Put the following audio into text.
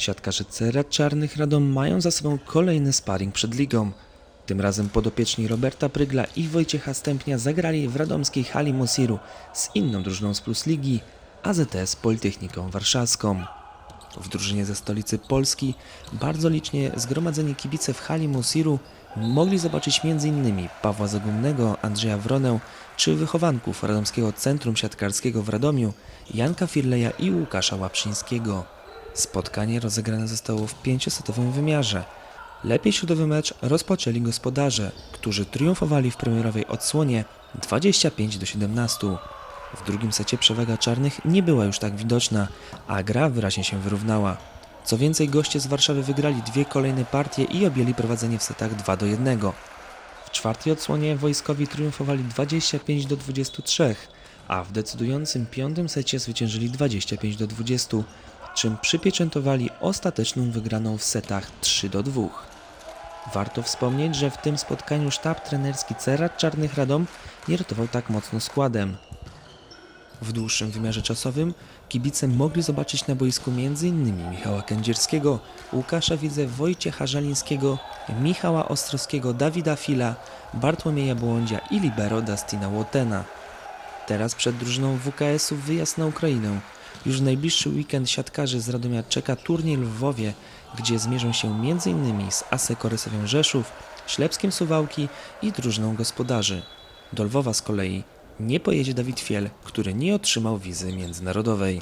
Siatkarze Cera Czarnych Radom mają za sobą kolejny sparring przed ligą. Tym razem podopieczni Roberta Prygla i Wojciecha Stępnia zagrali w radomskiej hali Mosiru z inną drużyną z Plus Ligi, AZS Politechniką Warszawską. W drużynie ze stolicy Polski bardzo licznie zgromadzeni kibice w hali Mosiru mogli zobaczyć m.in. Pawła Zagumnego, Andrzeja Wronę czy wychowanków Radomskiego Centrum Siatkarskiego w Radomiu, Janka Firleja i Łukasza Łapszyńskiego. Spotkanie rozegrane zostało w pięciosetowym wymiarze. Lepiej środowy mecz rozpoczęli gospodarze, którzy triumfowali w premierowej odsłonie 25 do 17. W drugim secie przewaga czarnych nie była już tak widoczna, a gra wyraźnie się wyrównała. Co więcej, goście z Warszawy wygrali dwie kolejne partie i objęli prowadzenie w setach 2 do 1. W czwartej odsłonie wojskowi triumfowali 25 do 23, a w decydującym piątym secie zwyciężyli 25 do 20, czym przypieczętowali ostateczną wygraną w setach 3 do 2. Warto wspomnieć, że w tym spotkaniu sztab trenerski Cerat Czarnych Radom nie rotował tak mocno składem. W dłuższym wymiarze czasowym kibice mogli zobaczyć na boisku m.in. Michała Kędzierskiego, Łukasza Widzę, Wojciecha Żalińskiego, Michała Ostrowskiego, Dawida Fila, Bartłomieja Błądzia i libero Dustina Łotena. Teraz przed drużyną WKS-u wyjazd na Ukrainę. Już w najbliższy weekend siatkarzy z Radomia czeka turniej w Lwowie, gdzie zmierzą się m.in. z ASE Korysowią Rzeszów, Ślepskiem Suwałki i drużyną gospodarzy. Do Lwowa z kolei nie pojedzie Dawid Fiel, który nie otrzymał wizy międzynarodowej.